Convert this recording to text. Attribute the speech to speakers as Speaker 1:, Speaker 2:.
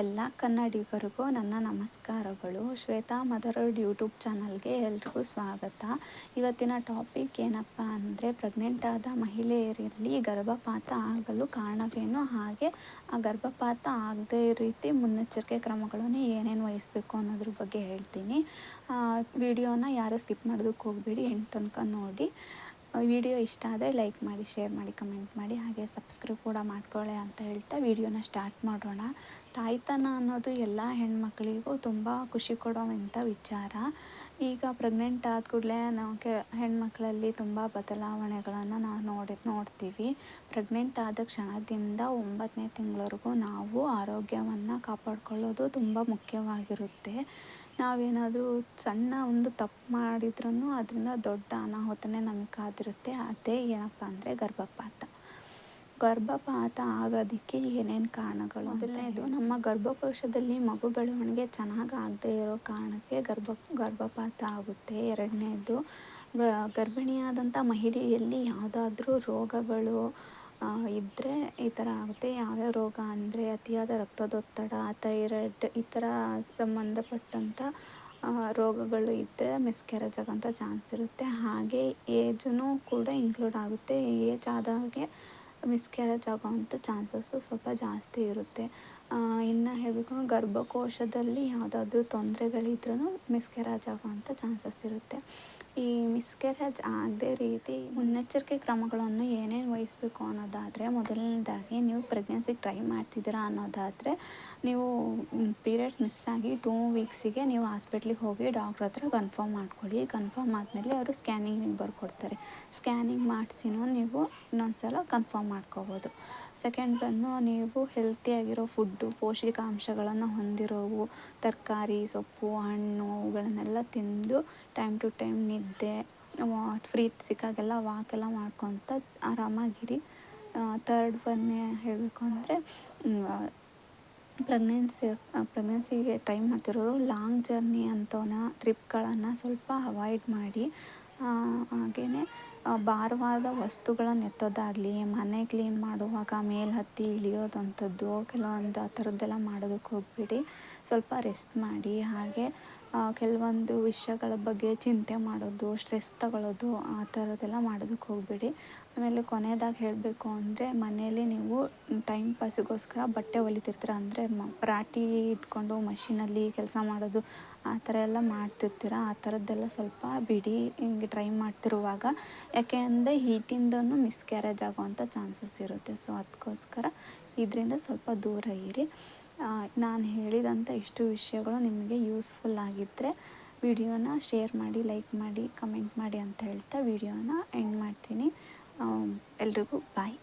Speaker 1: ಎಲ್ಲ ಕನ್ನಡಿಗರಿಗೂ ನನ್ನ ನಮಸ್ಕಾರಗಳು. ಶ್ವೇತಾ ಮದರ್ಡ್ ಯೂಟ್ಯೂಬ್ ಚಾನಲ್ಗೆ ಎಲ್ರಿಗೂ ಸ್ವಾಗತ. ಇವತ್ತಿನ ಟಾಪಿಕ್ ಏನಪ್ಪ ಅಂದರೆ ಪ್ರೆಗ್ನೆಂಟ್ ಆದ ಮಹಿಳೆಯರಲ್ಲಿ ಗರ್ಭಪಾತ ಆಗಲು ಕಾರಣವೇನು? ಹಾಗೆ ಆ ಗರ್ಭಪಾತ ಆಗದೇ ರೀತಿ ಮುನ್ನೆಚ್ಚರಿಕೆ ಕ್ರಮಗಳನ್ನು ಏನೇನು ವಹಿಸಬೇಕು ಅನ್ನೋದ್ರ ಬಗ್ಗೆ ಹೇಳ್ತೀನಿ. ವಿಡಿಯೋನ ಯಾರೂ ಸ್ಕಿಪ್ ಮಾಡೋದಕ್ಕೆ ಹೋಗಬೇಡಿ, ಎಂಟು ತನಕ ನೋಡಿ. ವಿಡಿಯೋ ಇಷ್ಟ ಆದರೆ ಲೈಕ್ ಮಾಡಿ, ಶೇರ್ ಮಾಡಿ, ಕಮೆಂಟ್ ಮಾಡಿ, ಹಾಗೆ ಸಬ್ಸ್ಕ್ರೈಬ್ ಕೂಡ ಮಾಡ್ಕೊಳ್ಳಿ ಅಂತ ಹೇಳ್ತಾ ವಿಡಿಯೋನ ಸ್ಟಾರ್ಟ್ ಮಾಡೋಣ. ತಾಯ್ತನ ಅನ್ನೋದು ಎಲ್ಲ ಹೆಣ್ಣುಮಕ್ಳಿಗೂ ತುಂಬ ಖುಷಿ ಕೊಡೋವಂಥ ವಿಚಾರ. ಈಗ ಪ್ರೆಗ್ನೆಂಟ್ ಆದ ಕೂಡಲೇ ನಾವು ಕೆ, ಹೆಣ್ಮಕ್ಳಲ್ಲಿ ತುಂಬ ಬದಲಾವಣೆಗಳನ್ನು ನಾವು ನೋಡಿ ನೋಡ್ತೀವಿ. ಪ್ರೆಗ್ನೆಂಟ್ ಆದ ಕ್ಷಣದಿಂದ ಒಂಬತ್ತನೇ ತಿಂಗಳವರೆಗೂ ನಾವು ಆರೋಗ್ಯವನ್ನು ಕಾಪಾಡ್ಕೊಳ್ಳೋದು ತುಂಬ ಮುಖ್ಯವಾಗಿರುತ್ತೆ. ನಾವೇನಾದರೂ ಸಣ್ಣ ಒಂದು ತಪ್ಪು ಮಾಡಿದ್ರೂ ಅದರಿಂದ ದೊಡ್ಡ ಅನಾಹುತನೇ ನಮಗೆ ಕಾದಿರುತ್ತೆ. ಅದೇ ಏನಪ್ಪ ಅಂದರೆ ಗರ್ಭಪಾತ. ಗರ್ಭಪಾತ ಆಗೋದಕ್ಕೆ ಏನೇನು ಕಾರಣಗಳು? ಮೊದಲನೇದು, ನಮ್ಮ ಗರ್ಭಕೋಶದಲ್ಲಿ ಮಗು ಬೆಳವಣಿಗೆ ಚೆನ್ನಾಗಿ ಆಗದೆ ಇರೋ ಕಾರಣಕ್ಕೆ ಗರ್ಭ, ಗರ್ಭಪಾತ ಆಗುತ್ತೆ. ಎರಡನೇದು ಗರ್ಭಿಣಿಯಾದಂಥ ಮಹಿಳೆಯಲ್ಲಿ ಯಾವುದಾದ್ರೂ ರೋಗಗಳು ಇದ್ದರೆ ಈ ಥರ ಆಗುತ್ತೆ. ಯಾವ್ಯಾವ ರೋಗ ಅಂದರೆ ಅತಿಯಾದ ರಕ್ತದೊತ್ತಡ, ಥೈರಾಯ್ಡ್ ಈ ಥರ ಸಂಬಂಧಪಟ್ಟಂಥ ರೋಗಗಳು ಇದ್ದರೆ ಮಿಸ್ಕ್ಯಾರೇಜ್ ಆಗೋಂಥ ಚಾನ್ಸ್ ಇರುತ್ತೆ. ಹಾಗೆ ಏಜೂ ಕೂಡ ಇನ್ಕ್ಲೂಡ್ ಆಗುತ್ತೆ. ಏಜ್ ಆದಾಗೆ ಮಿಸ್ಕ್ಯಾರೇಜ್ ಆಗೋವಂಥ ಚಾನ್ಸಸ್ಸು ಸ್ವಲ್ಪ ಜಾಸ್ತಿ ಇರುತ್ತೆ. ಇನ್ನು ಹೇಳಬೇಕು. ಗರ್ಭಕೋಶದಲ್ಲಿ ಯಾವುದಾದ್ರೂ ತೊಂದರೆಗಳಿದ್ರೂ ಮಿಸ್ಕ್ಯಾರೇಜ್ ಆಗೋವಂಥ ಚಾನ್ಸಸ್ ಇರುತ್ತೆ. ಈ ಮಿಸ್ಕ್ಯಾರೇಜ್ ಆಗದೇ ರೀತಿ ಮುನ್ನೆಚ್ಚರಿಕೆ ಕ್ರಮಗಳನ್ನು ಏನೇನು ವಹಿಸ್ಬೇಕು ಅನ್ನೋದಾದರೆ ಮೊದಲನೇದಾಗಿ ನೀವು ಪ್ರೆಗ್ನೆನ್ಸಿಗೆ ಟ್ರೈ ಮಾಡ್ತಿದ್ದೀರಾ ಅನ್ನೋದಾದರೆ ನೀವು ಪೀರಿಯಡ್ ಮಿಸ್ ಆಗಿ ಟೂ ವೀಕ್ಸಿಗೆ ನೀವು ಹಾಸ್ಪಿಟ್ಲಿಗೆ ಹೋಗಿ ಡಾಕ್ಟ್ರ್ ಹತ್ರ ಕನ್ಫರ್ಮ್ ಮಾಡ್ಕೊಳ್ಳಿ. ಕನ್ಫರ್ಮ್ ಆದಮೇಲೆ ಅವರು ಸ್ಕ್ಯಾನಿಂಗಿಗೆ ಬರ್ಕೊಡ್ತಾರೆ. ಸ್ಕ್ಯಾನಿಂಗ್ ಮಾಡಿಸಿನೂ ನೀವು ಇನ್ನೊಂದು ಸಲ ಕನ್ಫರ್ಮ್ ಮಾಡ್ಕೋಬೋದು. ಸೆಕೆಂಡ್ ಬಂದು ನೀವು ಹೆಲ್ತಿಯಾಗಿರೋ ಫುಡ್ಡು ಪೌಷ್ಟಿಕಾಂಶಗಳನ್ನು ಹೊಂದಿರೋವು, ತರಕಾರಿ, ಸೊಪ್ಪು, ಹಣ್ಣು, ಅವುಗಳನ್ನೆಲ್ಲ ತಿಂದು ಟೈಮ್ ಟು ಟೈಮ್ ನಿದ್ದೆ ಫ್ರೀ ಸಿಕ್ಕಾಗೆಲ್ಲ ವಾಕೆಲ್ಲ ಮಾಡ್ಕೊತ ಆರಾಮಾಗಿರಿ. ತರ್ಡ್ ಬನ್ನಿ ಹೇಳಬೇಕು ಅಂದರೆ ಪ್ರೆಗ್ನೆನ್ಸಿ ಪ್ರೆಗ್ನೆನ್ಸಿಗೆ ಟ್ರೈ ಮಾಡ್ತಿರೋರು ಲಾಂಗ್ ಜರ್ನಿ ಅಂಥವನ್ನ ಟ್ರಿಪ್ಗಳನ್ನು ಸ್ವಲ್ಪ ಅವಾಯ್ಡ್ ಮಾಡಿ. ಹಾಗೆಯೇ ಭಾರವಾದ ವಸ್ತುಗಳನ್ನು ಎತ್ತೋದಾಗಲಿ ಮನೆ ಕ್ಲೀನ್ ಮಾಡುವಾಗ ಮೇಲೆ ಹತ್ತಿ ಇಳಿಯೋದಂಥದ್ದು, ಕೆಲವೊಂದು ಆ ಥರದ್ದೆಲ್ಲ ಮಾಡೋದಕ್ಕೆ ಹೋಗಬೇಡಿ. ಸ್ವಲ್ಪ ರೆಸ್ಟ್ ಮಾಡಿ. ಹಾಗೆ ಕೆಲವೊಂದು ವಿಷಯಗಳ ಬಗ್ಗೆ ಚಿಂತೆ ಮಾಡೋದು ಸ್ಟ್ರೆಸ್ ತಗೊಳ್ಳೋದು ಆ ಥರದ್ದೆಲ್ಲ ಮಾಡೋದಕ್ಕೆ ಹೋಗಬೇಡಿ. ಆಮೇಲೆ ಕೊನೆಯದಾಗಿ ಹೇಳಬೇಕು ಅಂದರೆ, ಮನೆಯಲ್ಲಿ ನೀವು ಟೈಮ್ ಪಾಸಿಗೋಸ್ಕರ ಬಟ್ಟೆ ಹೊಲಿತಿರ್ತೀರ ಅಂದರೆ, ಮ, ರಾಟಿ ಇಟ್ಕೊಂಡು ಮಷಿನಲ್ಲಿ ಕೆಲಸ ಮಾಡೋದು, ಆ ಥರ ಎಲ್ಲ ಮಾಡ್ತಿರ್ತೀರ. ಆ ಥರದ್ದೆಲ್ಲ ಸ್ವಲ್ಪ ಬಿಡಿ, ಹಿಂಗೆ ಟ್ರೈ ಮಾಡ್ತಿರುವಾಗ. ಯಾಕೆ ಅಂದರೆ ಹೀಟಿಂದನೂ ಮಿಸ್ಕ್ಯಾರೇಜ್ ಆಗೋವಂಥ ಚಾನ್ಸಸ್ ಇರುತ್ತೆ. ಸೊ ಅದಕ್ಕೋಸ್ಕರ ಇದರಿಂದ ಸ್ವಲ್ಪ ದೂರ ಇರಿ. ನಾನು ಹೇಳಿದಂಥ ಇಷ್ಟು ವಿಷಯಗಳು ನಿಮಗೆ ಯೂಸ್ಫುಲ್ ಆಗಿದ್ದರೆ ವಿಡಿಯೋನ ಶೇರ್ ಮಾಡಿ ಲೈಕ್ ಮಾಡಿ ಕಮೆಂಟ್ ಮಾಡಿ ಅಂತ ಹೇಳ್ತಾ ವಿಡಿಯೋನ ಎಂಡ್ ಮಾಡ್ತೀನಿ. ಎಲ್ರಿಗೂ ಬಾಯ್